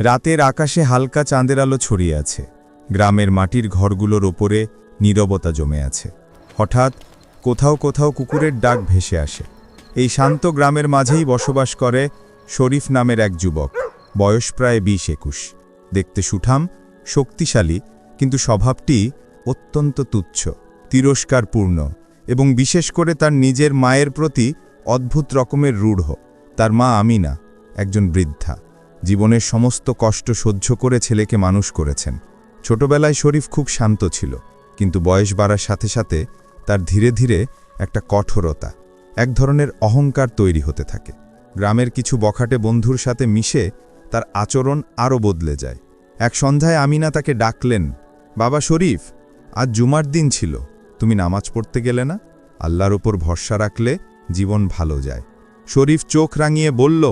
রাতের আকাশে হালকা চাঁদের আলো ছড়িয়ে আছে। গ্রামের মাটির ঘরগুলোর ওপরে নীরবতা জমে আছে। হঠাৎ কোথাও কোথাও কুকুরের ডাক ভেসে আসে। এই শান্ত গ্রামের মাঝেই বসবাস করে শরীফ নামের এক যুবক। বয়স প্রায় বিশ একুশ। দেখতে সুঠাম, শক্তিশালী, কিন্তু স্বভাবটি অত্যন্ত তুচ্ছ, তিরস্কারপূর্ণ এবং বিশেষ করে তার নিজের মায়ের প্রতি অদ্ভুত রকমের রূঢ়। তার মা আমিনা, একজন বৃদ্ধা। জীবনের সমস্ত কষ্ট সহ্য করে ছেলেকে মানুষ করেছেন। ছোটবেলায় শরীফ খুব শান্ত ছিল, কিন্তু বয়স বাড়ার সাথে সাথে তার ধীরে ধীরে একটা কঠোরতা, এক ধরনের অহংকার তৈরি হতে থাকে। গ্রামের কিছু বখাটে বন্ধুর সাথে মিশে তার আচরণ আরও বদলে যায়। এক সন্ধ্যায় আমিনা তাকে ডাকলেন, বাবা শরীফ, আজ জুমার দিন ছিল, তুমি নামাজ পড়তে গেলে না? আল্লাহর ওপর ভরসা রাখলে জীবন ভালো যায়। শরীফ চোখ রাঙিয়ে বলল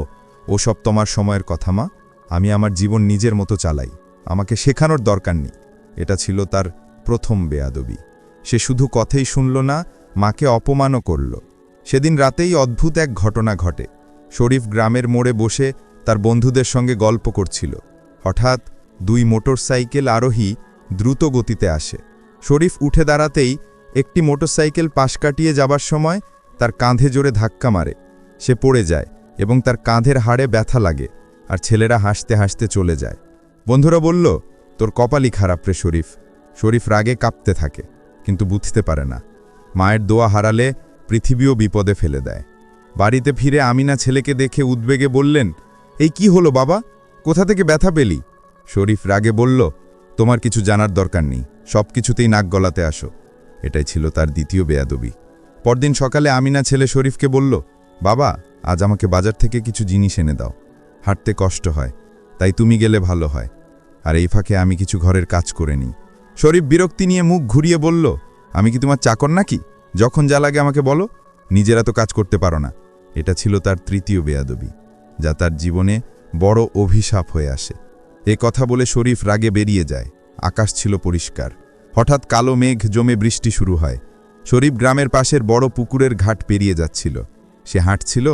ওসব তোমার সময়ের কথা, মা। আমি আমার জীবন নিজের মতো চালাই। আমাকে শেখানোর দরকার নেই। এটা ছিল তার প্রথম বেয়াদবি। সে শুধু কথাই শুনল না, মাকে অপমানও করল। সেদিন রাতেই অদ্ভুত এক ঘটনা ঘটে। শরীফ গ্রামের মোড়ে বসে তার বন্ধুদের সঙ্গে গল্প করছিল। হঠাৎ দুই মোটরসাইকেল আরোহী দ্রুত গতিতে আসে। শরীফ উঠে দাঁড়াতেই একটি মোটরসাইকেল পাশ কাটিয়ে যাবার সময় তার কাঁধে জোরে ধাক্কা মারে। সে পড়ে যায়। এবং তার কাঁধের হাড়ে ব্যথা লাগে, আর ছেলেরা হাসতে হাসতে চলে যায়। বন্ধুরা বলল, তোর কপালই খারাপ রে শরীফ। শরীফ রাগে কাঁপতে থাকে, কিন্তু বুঝতে পারে না। মায়ের দোয়া হারালে পৃথিবীও বিপদে ফেলে দেয়। বাড়িতে ফিরে আমিনা ছেলেকে দেখে উদ্বেগে বললেন, এই কি হলো বাবা? কোথা থেকে ব্যথা পেলি? শরীফ রাগে বলল, তোমার কিছু জানার দরকার নেই, সব কিছুতেই নাক গলাতে আসো। এটাই ছিল তার দ্বিতীয় বেয়াদবি। পরদিন সকালে আমিনা ছেলে শরীফকে বলল, বাবা আজ আমাকে বাজার থেকে কিছু জিনিস এনে দাও। হাঁটতে কষ্ট হয়, তাই তুমি গেলে ভালো হয়। আর এই ফাঁকে আমি কিছু ঘরের কাজ করে নিই। শরীফ বিরক্তি নিয়ে মুখ ঘুরিয়ে বলল, আমি কি তোমার চাকর নাকি? যখন যা লাগে আমাকে বলো। নিজেরা তো কাজ করতে পারো না। এটা ছিল তার তৃতীয় বেয়াদবি, যা তার জীবনে বড় অভিশাপ হয়ে আসে। এ কথা বলে শরীফ রাগে বেরিয়ে যায়। আকাশ ছিল পরিষ্কার। হঠাৎ কালো মেঘ জমে বৃষ্টি শুরু হয়। শরীফ গ্রামের পাশের বড় পুকুরের ঘাট পেরিয়ে যাচ্ছিল। সে হাঁটছিল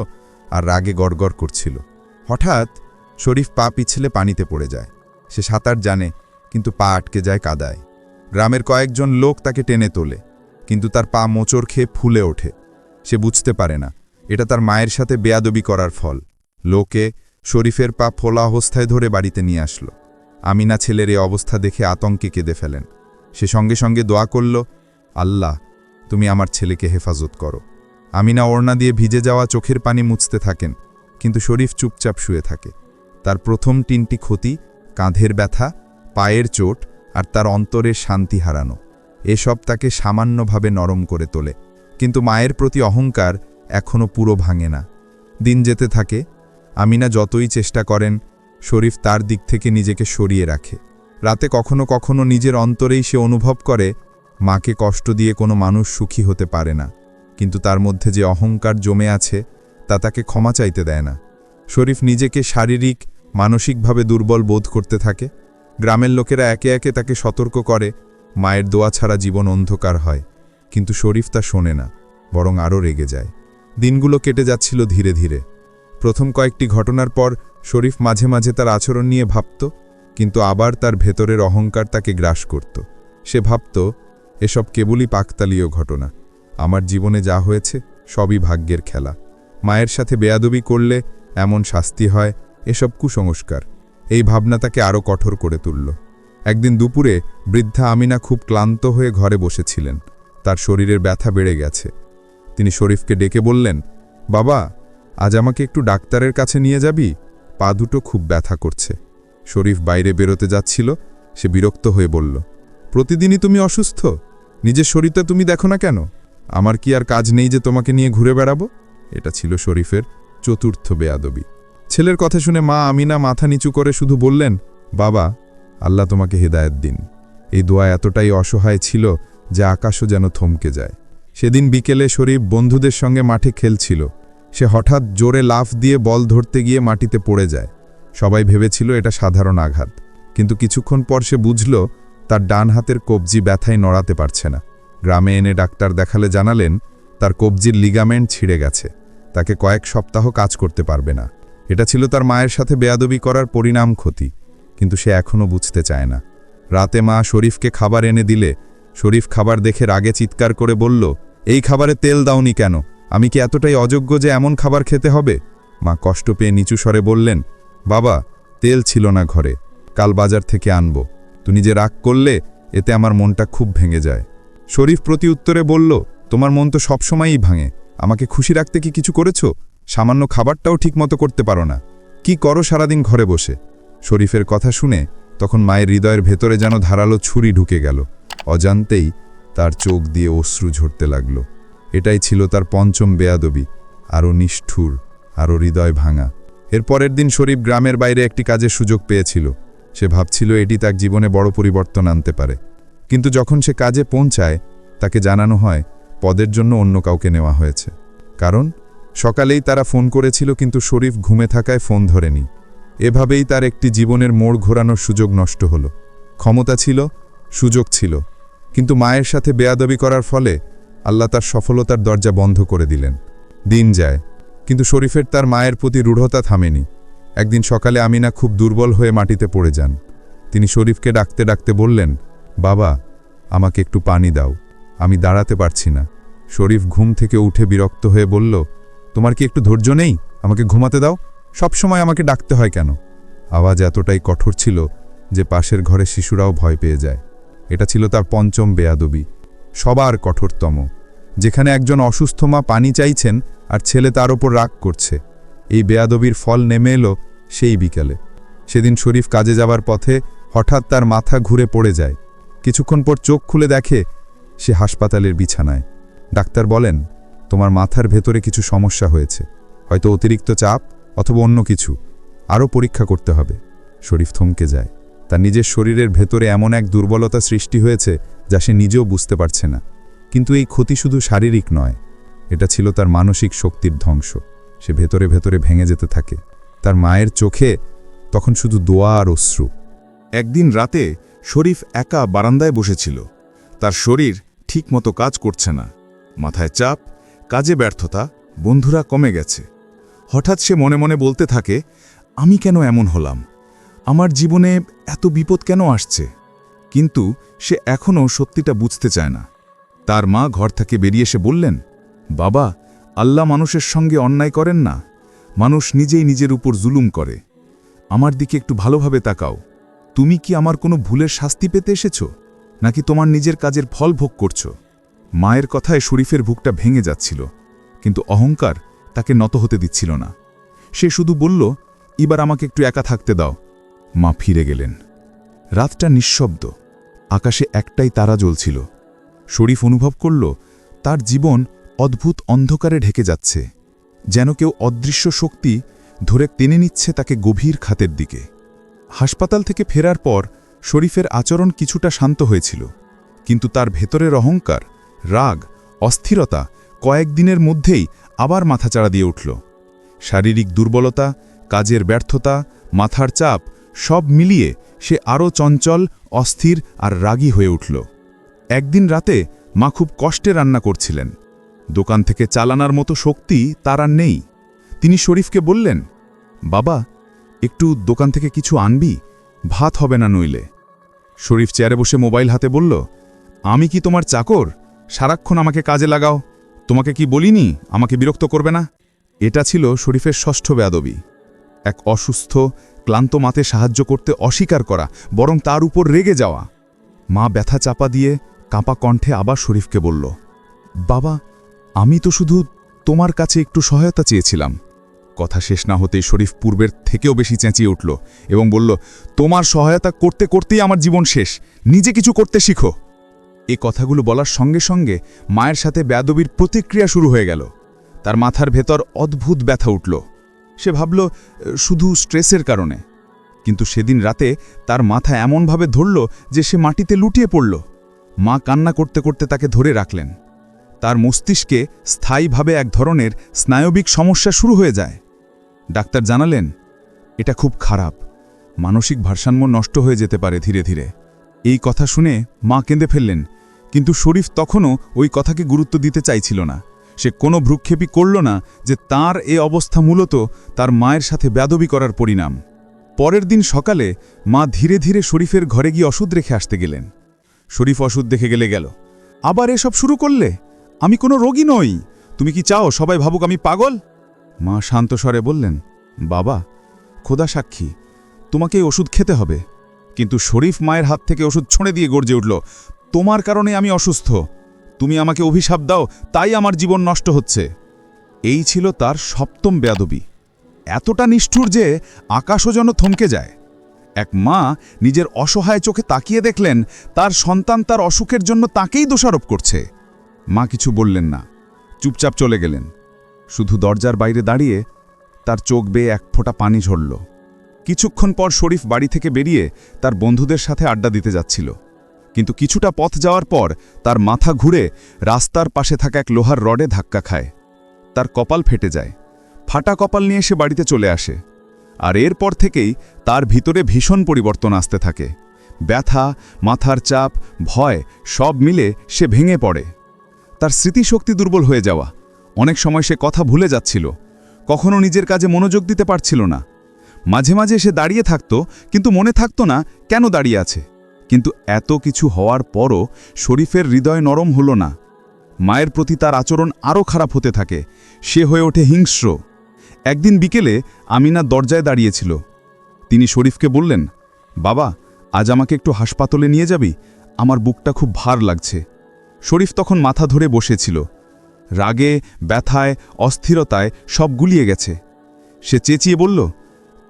আর রাগে গড়গড় করছিল। হঠাৎ শরীফ পা পিছলে পানিতে পড়ে যায়। সে সাঁতার জানে, কিন্তু পা আটকে যায় কাদায়। গ্রামের কয়েকজন লোক তাকে টেনে তোলে, কিন্তু তার পা মোচড় খেয়ে ফুলে ওঠে। সে বুঝতে পারে না, এটা তার মায়ের সাথে বেয়াদবি করার ফল। লোকে শরীফের পা ফোলা অবস্থায় ধরে বাড়িতে নিয়ে আসলো। আমিনা ছেলের এই অবস্থা দেখে আতঙ্কে কেঁদে ফেলেন। সে সঙ্গে সঙ্গে দোয়া করল, আল্লাহ, তুমি আমার ছেলেকে হেফাজত করো। আমিনা ওড়না দিয়ে ভিজে যাওয়া চোখের পানি মুছতে থাকেন, কিন্তু শরীফ চুপচাপ শুয়ে থাকে। তার প্রথম তিনটি ক্ষতি, কাঁধের ব্যথা, পায়ের চোট আর তার অন্তরের শান্তি হারানো। এসব তাকে সামান্যভাবে নরম করে তোলে, কিন্তু মায়ের প্রতি অহংকার এখনও পুরো ভাঙে না। দিন যেতে থাকে, আমিনা যতই চেষ্টা করেন, শরীফ তার দিক থেকে নিজেকে সরিয়ে রাখে। রাতে কখনো কখনো নিজের অন্তরেই সে অনুভব করে, মাকে কষ্ট দিয়ে কোনো মানুষ সুখী হতে পারে না। কিন্তু তার মধ্যে যে অহংকার জমে আছে, তা তাকে ক্ষমা চাইতে দেয় না। শরীফ নিজেকে শারীরিক, মানসিকভাবে দুর্বল বোধ করতে থাকে। গ্রামের লোকেরা একে একে তাকে সতর্ক করে, মায়ের দোয়া ছাড়া জীবন অন্ধকার হয়। কিন্তু শরীফ তা শোনে না, বরং আরও রেগে যায়। দিনগুলো কেটে যাচ্ছিল ধীরে ধীরে। প্রথম কয়েকটি ঘটনার পর শরীফ মাঝে মাঝে তার আচরণ নিয়ে ভাবত, কিন্তু আবার তার ভেতরের অহংকার তাকে গ্রাস করত। সে ভাবত, এসব কেবলই পাকতালীয় ঘটনা। আমার জীবনে যা হয়েছে, সবই ভাগ্যের খেলা। মায়ের সাথে বেয়াদবি করলে এমন শাস্তি হয়, এসব কুসংস্কার। এই ভাবনা তাকে আরও কঠোর করে তুলল। একদিন দুপুরে বৃদ্ধা আমিনা খুব ক্লান্ত হয়ে ঘরে বসেছিলেন। তার শরীরের ব্যথা বেড়ে গেছে। তিনি শরীফকে ডেকে বললেন, বাবা, আজ আমাকে একটু ডাক্তারের কাছে নিয়ে যাবি? পা দুটো খুব ব্যথা করছে। শরীফ বাইরে বেরোতে যাচ্ছিল, সে বিরক্ত হয়ে বলল, প্রতিদিনই তুমি অসুস্থ? নিজের শরীরটা তুমি দেখো না কেন? আমার কি আর কাজ নেই যে তোমাকে নিয়ে ঘুরে বেড়াবো? এটা ছিল শরীফের চতুর্থ বেয়াদবি। ছেলের কথা শুনে মা আমিনা মাথা নিচু করে শুধু বললেন, বাবা, আল্লাহ তোমাকে হেদায়েত দিন। এই দোয়া এতটাই অসহায় ছিল যে আকাশও যেন থমকে যায়। সেদিন বিকেলে শরীফ বন্ধুদের সঙ্গে মাঠে খেলছিল। সে হঠাৎ জোরে লাফ দিয়ে বল ধরতে গিয়ে মাটিতে পড়ে যায়। সবাই ভেবেছিল এটা সাধারণ আঘাত। কিন্তু কিছুক্ষণ পর সে বুঝল, তার ডান হাতের কবজি ব্যথায় নড়াতে পারছে না। গ্রামে এনে ডাক্তার দেখালে জানালেন, তার কবজির লিগামেন্ট ছিঁড়ে গেছে। তাকে কয়েক সপ্তাহ কাজ করতে পারবে না। এটা ছিল তার মায়ের সাথে বেয়াদবি করার পরিণাম ক্ষতি, কিন্তু সে এখনও বুঝতে চায় না। রাতে মা শরীফকে খাবার এনে দিলে, শরীফ খাবার দেখে রাগে চিৎকার করে বলল, এই খাবারে তেল দাওনি কেন? আমি কি এতটাই অযোগ্য যে এমন খাবার খেতে হবে? মা কষ্ট পেয়ে নিচু স্বরে বললেন, বাবা, তেল ছিল না ঘরে, কাল বাজার থেকে আনব। তুমি যে রাগ করলে, এতে আমার মনটা খুব ভেঙে যায়। শরীফ প্রতি উত্তরে বলল, তোমার মন তো সবসময়ই ভাঙে। আমাকে খুশি রাখতে কি কিছু করেছ? সামান্য খাবারটাও ঠিকমতো করতে পারো না। কি করো সারাদিন ঘরে বসে? শরীফের কথা শুনে তখন মায়ের হৃদয়ের ভেতরে যেন ধারালো ছুরি ঢুকে গেল। অজান্তেই তার চোখ দিয়ে অশ্রু ঝরতে লাগল। এটাই ছিল তার পঞ্চম বেয়াদবি। আরও নিষ্ঠুর, আরও হৃদয় ভাঙা। এর পরের দিন শরীফ গ্রামের বাইরে একটি কাজের সুযোগ পেয়েছিল। সে ভাবছিল এটি তার জীবনে বড় পরিবর্তন আনতে পারে। কিন্তু যখন সে কাজে পৌঁছায়, তাকে জানানো হয়, পদের জন্য অন্য কাউকে নেওয়া হয়েছে। কারণ, সকালেই তারা ফোন করেছিল কিন্তু শরীফ ঘুমে থাকায় ফোন ধরেনি। এভাবেই তার একটি জীবনের মোড় ঘোরানোর সুযোগ নষ্ট হল। ক্ষমতা ছিল, সুযোগ ছিল। কিন্তু মায়ের সাথে বেয়াদবি করার ফলে আল্লাহ তার সফলতার দরজা বন্ধ করে দিলেন। দিন যায়, কিন্তু শরীফের তার মায়ের প্রতি রূঢ়তা থামেনি। একদিন সকালে আমিনা খুব দুর্বল হয়ে মাটিতে পড়ে যান। তিনি শরীফকে ডাকতে ডাকতে বললেন বাবা, আমাকে একটু পানি দাও। আমি দাঁড়াতে পারছি না। শরীফ ঘুম থেকে উঠে বিরক্ত হয়ে বলল, তোমার কি একটু ধৈর্য নেই? আমাকে ঘুমাতে দাও। সব সময় আমাকে ডাকতে হয় কেন? আওয়াজ এতটাই কঠোর ছিল যে পাশের ঘরে শিশুরাও ভয় পেয়ে যায়। এটা ছিল তার পঞ্চম বেয়াদবি। সবার কঠোরতম। যেখানে একজন অসুস্থ মা পানি চাইছেন আর ছেলে তার ওপর রাগ করছে। এই বেয়াদবির ফল নেমে এলো সেই বিকালে। সেদিন শরীফ কাজে যাবার পথে হঠাৎ তার মাথা ঘুরে পড়ে যায়। কিছুক্ষণ পর চোখ খুলে দেখে সে হাসপাতালের বিছানায়। ডাক্তার বলেন, তোমার মাথার ভেতরে কিছু সমস্যা হয়েছে। হয়তো অতিরিক্ত চাপ অথবা অন্য কিছু। আরও পরীক্ষা করতে হবে। শরীফ থমকে যায়। তার নিজের শরীরের ভেতরে এমন এক দুর্বলতা সৃষ্টি হয়েছে যা সে নিজেও বুঝতে পারছে না। কিন্তু এই ক্ষতি শুধু শারীরিক নয়, এটা ছিল তার মানসিক শক্তির ধ্বংস। সে ভেতরে ভেতরে ভেঙে যেতে থাকে। তার মায়ের চোখে তখন শুধু দোয়া আর অশ্রু। একদিন রাতে শরীফ একা বারান্দায় বসেছিল। তার শরীর ঠিকমতো কাজ করছে না। মাথায় চাপ, কাজে ব্যর্থতা, বন্ধুরা কমে গেছে। হঠাৎ সে মনে মনে বলতে থাকে, আমি কেন এমন হলাম? আমার জীবনে এত বিপদ কেন আসছে? কিন্তু সে এখনও সত্যিটা বুঝতে চায় না। তার মা ঘর থেকে বেরিয়ে এসে বললেন, বাবা, আল্লাহ মানুষের সঙ্গে অন্যায় করেন না। মানুষ নিজেই নিজের উপর জুলুম করে। আমার দিকে একটু ভালোভাবে তাকাও। তুমি কি আমার কোনো ভুলের শাস্তি পেতে এসেছ? নাকি তোমার নিজের কাজের ফল ভোগ করছ? মায়ের কথায় শরীফের বুকটা ভেঙে যাচ্ছিল, কিন্তু অহংকার তাকে নত হতে দিচ্ছিল না। সে শুধু বলল, এবার আমাকে একটু একা থাকতে দাও। মা ফিরে গেলেন। রাতটা নিঃশব্দ, আকাশে একটাই তারা জ্বলছিল। শরীফ অনুভব করল, তার জীবন অদ্ভুত অন্ধকারে ঢেকে যাচ্ছে, যেন কেউ অদৃশ্য শক্তি ধরে টেনে নিচ্ছে তাকে গভীর খাতের দিকে। হাসপাতাল থেকে ফেরার পর শরীফের আচরণ কিছুটা শান্ত হয়েছিল, কিন্তু তার ভেতরের অহংকার, রাগ, অস্থিরতা কয়েকদিনের মধ্যেই আবার মাথাচাড়া দিয়ে উঠল। শারীরিক দুর্বলতা, কাজের ব্যর্থতা, মাথার চাপ, সব মিলিয়ে সে আরও চঞ্চল, অস্থির আর রাগী হয়ে উঠল। একদিন রাতে মা খুব কষ্টে রান্না করছিলেন। দোকান থেকে চালানার মতো শক্তি তার আর নেই। তিনি শরীফকে বললেন, বাবা একটু দোকান থেকে কিছু আনবি? ভাত হবে না নইলে। শরীফ চেয়ারে বসে মোবাইল হাতে বলল, আমি কি তোমার চাকর? সারাক্ষণ আমাকে কাজে লাগাও। তোমাকে কি বলিনি? আমাকে বিরক্ত করবে না? এটা ছিল শরীফের ষষ্ঠ বেয়াদবি। এক অসুস্থ, ক্লান্ত মাতে সাহায্য করতে অস্বীকার করা, বরং তার উপর রেগে যাওয়া। মা ব্যথা চাপা দিয়ে কাঁপা কণ্ঠে আবার শরীফকে বলল, বাবা, আমি তো শুধু তোমার কাছে একটু সহায়তা চেয়েছিলাম। কথা শেষ না হতেই শরীফ পূর্বের থেকেও বেশি চেঁচিয়ে উঠল এবং বলল, তোমার সহায়তা করতে করতেই আমার জীবন শেষ। নিজে কিছু করতে শিখো। এ কথাগুলো বলার সঙ্গে সঙ্গে মায়ের সাথে ব্যাদবির প্রতিক্রিয়া শুরু হয়ে গেল। তার মাথার ভেতর অদ্ভুত ব্যথা উঠল। সে ভাবল, শুধু স্ট্রেসের কারণে। কিন্তু সেদিন রাতে তার মাথা এমনভাবে ধরল যে সে মাটিতে লুটিয়ে পড়ল। মা কান্না করতে করতে তাকে ধরে রাখলেন। তার মস্তিষ্কে স্থায়ীভাবে এক ধরনের স্নায়বিক সমস্যা শুরু হয়ে যায়। ডাক্তার জানালেন, এটা খুব খারাপ। মানসিক ভারসাম্য নষ্ট হয়ে যেতে পারে ধীরে ধীরে। এই কথা শুনে মা কেঁদে ফেললেন, কিন্তু শরীফ তখনও ওই কথাকে গুরুত্ব দিতে চাইছিল না। সে কোনো ভ্রুক্ষেপই করল না যে তার এ অবস্থা মূলত তার মায়ের সাথে ব্যাদবি করার পরিণাম। পরের দিন সকালে মা ধীরে ধীরে শরীফের ঘরে গিয়ে ওষুধ রেখে আসতে গেলেন। শরীফ ওষুধ দেখে গেলে গেল, আবার এসব শুরু করলে? আমি কোনো রোগী নই। তুমি কি চাও সবাই ভাবুক আমি পাগল? মা শান্ত স্বরে বললেন, বাবা খোদা সাক্ষী, তোমাকে ওষুধ খেতে হবে। কিন্তু শরীফ মায়ের হাত থেকে ওষুধ ছুঁড়ে দিয়ে গর্জে উঠল, তোমার কারণে আমি অসুস্থ। তুমি আমাকে অভিশাপ দাও, তাই আমার জীবন নষ্ট হচ্ছে। এই ছিল তার সপ্তম বেয়াদবি। এতটা নিষ্ঠুর যে আকাশও যেন থমকে যায়। এক মা নিজের অসহায় চোখে তাকিয়ে দেখলেন, তার সন্তান তার অসুখের জন্য তাকেই দোষারোপ করছে। মা কিছু বললেন না, চুপচাপ চলে গেলেন। শুধু দরজার বাইরে দাঁড়িয়ে তার চোখ বেয়ে এক ফোঁটা পানি ঝরল। কিছুক্ষণ পর শরীফ বাড়ি থেকে বেরিয়ে তার বন্ধুদের সাথে আড্ডা দিতে যাচ্ছিল। কিন্তু কিছুটা পথ যাওয়ার পর তার মাথা ঘুরে রাস্তার পাশে থাকা এক লোহার রডে ধাক্কা খায়। তার কপাল ফেটে যায়। ফাটা কপাল নিয়ে সে বাড়িতে চলে আসে। আর এরপর থেকেই তার ভিতরে ভীষণ পরিবর্তন আসতে থাকে। ব্যথা, মাথার চাপ, ভয় সব মিলে সে ভেঙে পড়ে। তার স্মৃতিশক্তি দুর্বল হয়ে যাওয়া। অনেক সময় সে কথা ভুলে যাচ্ছিল। কখনো নিজের কাজে মনোযোগ দিতে পারছিল না। মাঝে মাঝে সে দাঁড়িয়ে থাকত, কিন্তু মনে থাকত না কেন দাঁড়িয়ে আছে। কিন্তু এত কিছু হওয়ার পরও শরীফের হৃদয় নরম হল না। মায়ের প্রতি তার আচরণ আরও খারাপ হতে থাকে। সে হয়ে ওঠে হিংস্র। একদিন বিকেলে আমিনা দরজায় দাঁড়িয়েছিল। তিনি শরীফকে বললেন, বাবা, আজ আমাকে একটু হাসপাতালে নিয়ে যাবি? আমার বুকটা খুব ভার লাগছে। শরীফ তখন মাথা ধরে বসেছিল। রাগে, ব্যথায়, অস্থিরতায় সব গুলিয়ে গেছে। সে চেঁচিয়ে বলল,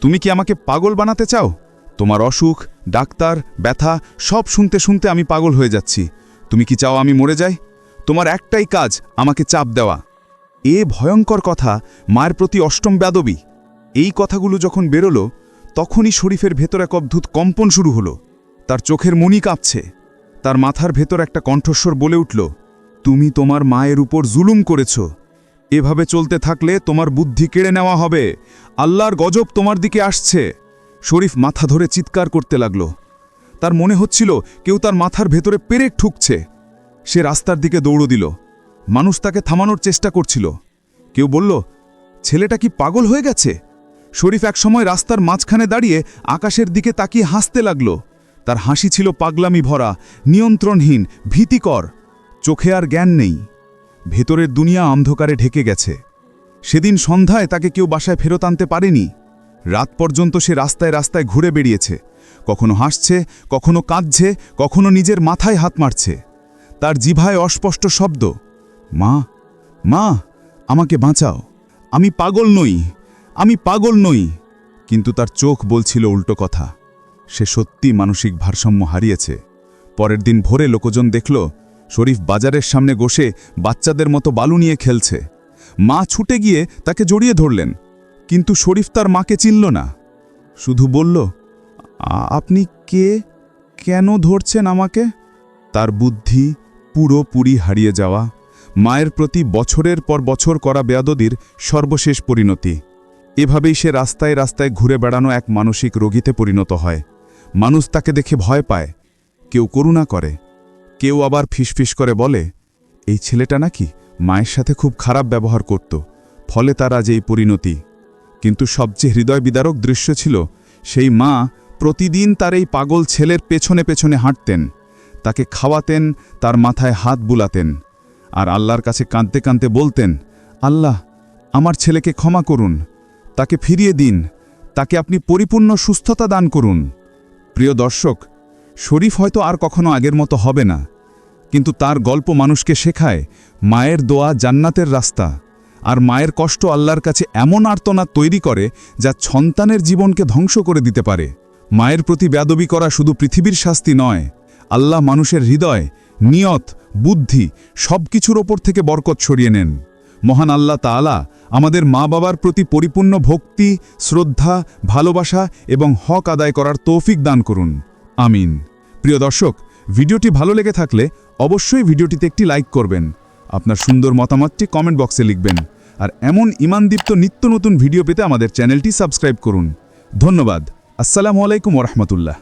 তুমি কি আমাকে পাগল বানাতে চাও? তোমার অসুখ, ডাক্তার, ব্যথা, সব শুনতে শুনতে আমি পাগল হয়ে যাচ্ছি। তুমি কি চাও আমি মরে যাই? তোমার একটাই কাজ, আমাকে চাপ দেওয়া। এ ভয়ঙ্কর কথা, মায়ের প্রতি অষ্টম ব্যাদবি। এই কথাগুলো যখন বেরোলো, তখনই শরীফের ভেতর এক অদ্ভুত কম্পন শুরু হলো। তার চোখের মনি কাঁপছে। তার মাথার ভেতর একটা কণ্ঠস্বর বলে উঠল তুমি তোমার মায়ের উপর জুলুম করেছ। এভাবে চলতে থাকলে তোমার বুদ্ধি কেড়ে নেওয়া হবে। আল্লাহর গজব তোমার দিকে আসছে। শরীফ মাথা ধরে চিৎকার করতে লাগল। তার মনে হচ্ছিল কেউ তার মাথার ভেতরে পেরেক ঠুকছে। সে রাস্তার দিকে দৌড় দিল। মানুষ তাকে থামানোর চেষ্টা করছিল। কেউ বলল, ছেলেটা কি পাগল হয়ে গেছে? শরীফ একসময় রাস্তার মাঝখানে দাঁড়িয়ে আকাশের দিকে তাকিয়ে হাসতে লাগল। তার হাসি ছিল পাগলামি ভরা, নিয়ন্ত্রণহীন, ভীতিকর। চোখে আর জ্ঞান নেই। ভেতরের দুনিয়া অন্ধকারে ঢেকে গেছে। সেদিন সন্ধ্যায় তাকে কেউ বাসায় ফেরত আনতে পারেনি। রাত পর্যন্ত সে রাস্তায় রাস্তায় ঘুরে বেরিয়েছে কখনো হাসছে, কখনো কাঁদছে, কখনো নিজের মাথায় হাত মারছে। তার জিভায় অস্পষ্ট শব্দ, মা মা, আমাকে বাঁচাও। আমি পাগল নই, আমি পাগল নই। কিন্তু তার চোখ বলছিল উল্টো কথা। সে সত্যি মানসিক ভারসাম্য হারিয়েছে। পরের দিন ভোরে লোকজন দেখল শরীফ বাজারের সামনে বসে বাচ্চাদের মতো বালু নিয়ে খেলছে। মা ছুটে গিয়ে তাকে জড়িয়ে ধরলেন, কিন্তু শরীফ তার মাকে চিনল না। শুধু বলল আপনি কে? কেন ধরছেন আমাকে? তার বুদ্ধি পুরোপুরি হারিয়ে যাওয়া, মায়ের প্রতি বছরের পর বছর করা বেয়াদদির সর্বশেষ পরিণতি। এভাবেই সে রাস্তায় রাস্তায় ঘুরে বেড়ানো এক মানসিক রোগীতে পরিণত হয়। মানুষ তাকে দেখে ভয় পায়, কেউ করুণা করে। কেউ আবার ফিসফিস করে বলে, এই ছেলেটা নাকি মায়ের সাথে খুব খারাপ ব্যবহার করত, ফলে তার আজ এই পরিণতি। কিন্তু সবচেয়ে হৃদয় বিদারক দৃশ্য ছিল, সেই মা প্রতিদিন তার এই পাগল ছেলের পেছনে পেছনে হাঁটতেন, তাকে খাওয়াতেন, তার মাথায় হাত বুলাতেন, আর আল্লাহর কাছে কাঁদতে কাঁদতে বলতেন, আল্লাহ, আমার ছেলেকে ক্ষমা করুন, তাকে ফিরিয়ে দিন, তাকে আপনি পরিপূর্ণ সুস্থতা দান করুন। প্রিয় দর্শক শরীফ হয়তো আর কখনো আগের মতো হবে না। কিন্তু তার গল্প মানুষকে শেখায়, মায়ের দোয়া জান্নাতের রাস্তা। আর মায়ের কষ্ট আল্লাহর কাছে এমন আর্তনা তৈরি করে যা সন্তানের জীবনকে ধ্বংস করে দিতে পারে। মায়ের প্রতি ব্যাদবি করা শুধু পৃথিবীর শাস্তি নয়, আল্লাহ মানুষের হৃদয়, নিয়ত, বুদ্ধি সব কিছুর ওপর থেকে বরকত ছড়িয়ে নেন। মহান আল্লাহ তাআলা আমাদের মা বাবার প্রতি পরিপূর্ণ ভক্তি, শ্রদ্ধা, ভালোবাসা এবং হক আদায় করার তৌফিক দান করুন। আমিন। প্রিয় দর্শক, ভিডিওটি ভালো লেগে থাকলে অবশ্যই ভিডিওটিতে একটি লাইক করবেন। আপনার সুন্দর মতামতটি কমেন্ট বক্সে লিখবেন। আর এমন ইমানদীপ্ত নিত্য নতুন ভিডিও পেতে আমাদের চ্যানেলটি সাবস্ক্রাইব করুন। ধন্যবাদ। আসসালামু আলাইকুম ওরহমতুল্লাহ